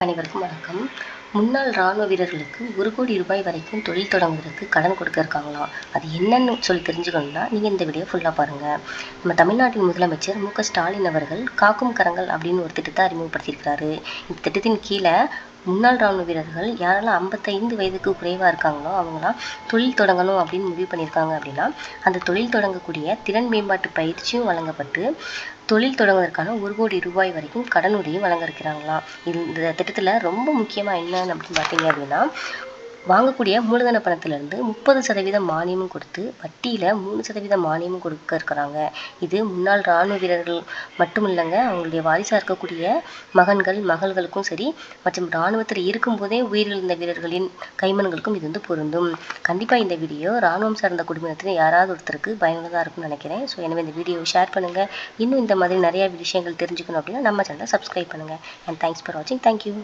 அனைவருக்கும் வணக்கம். முன்னாள் ராணுவ வீரர்களுக்கு ஒரு கோடி ரூபாய் வரைக்கும் தொழில் தொடங்குவதற்கு கடன் கொடுக்க இருக்காங்களாம் அது என்னன்னு சொல்லி தெரிஞ்சுக்கணும்னா நீங்கள் இந்த வீடியோ ஃபுல்லாக பாருங்கள் நம்ம தமிழ்நாட்டின் முதலமைச்சர் மு க ஸ்டாலின் அவர்கள் காக்கும் கரங்கள் அப்படின்னு ஒரு திட்டத்தை அறிமுகப்படுத்தியிருக்கிறாரு. இந்த திட்டத்தின் கீழே முன்னாள் ராணுவ வீரர்கள் யாரெல்லாம் ஐம்பத்தைந்து வயதுக்கு குறைவாக இருக்காங்களோ அவங்களாம் தொழில் தொடங்கணும் அப்படின்னு முடிவு பண்ணியிருக்காங்க அப்படின்னா அந்த தொழில் தொடங்கக்கூடிய திறன் மேம்பாட்டு பயிற்சியும் வழங்கப்பட்டு தொழில் தொடங்குவதற்கான ஒரு கோடி ரூபாய் வரைக்கும் கடன் வழங்க இருக்கிறாங்களாம். இந்த திட்டத்தில் ரொம்ப முக்கியமாக என்னன்னு அப்படின்னு பார்த்தீங்க அப்படின்னா வாங்கக்கூடிய மூலதன பணத்திலிருந்து முப்பது சதவீதம் மானியமும் கொடுத்து வட்டியில் மூணு சதவீதம் மானியமும் கொடுக்க இருக்கிறாங்க. இது முன்னாள் இராணுவ வீரர்கள் மட்டும் இல்லைங்க அவங்களுடைய வாரிசாக இருக்கக்கூடிய மகன்கள் மகள்களுக்கும் சரி மற்றும் இராணுவத்தில் இருக்கும்போதே உயிரிழந்த வீரர்களின் கைமன்களுக்கும் இது வந்து பொருந்தும். கண்டிப்பாக இந்த வீடியோ இராணுவம் சார்ந்த குடும்பத்தில் யாராவது ஒருத்தருக்கு பயனுள்ளதாக இருக்கும்னு நினைக்கிறேன். ஸோ எனவே இந்த வீடியோவை ஷேர் பண்ணுங்கள் இன்னும் இந்த மாதிரி நிறையா விஷயங்கள் தெரிஞ்சுக்கணும் அப்படின்னா நம்ம சேனலை சப்ஸ்கிரைப் பண்ணுங்கள் அண்ட் தேங்க்ஸ் ஃபார் வாட்சிங் தேங்க்யூ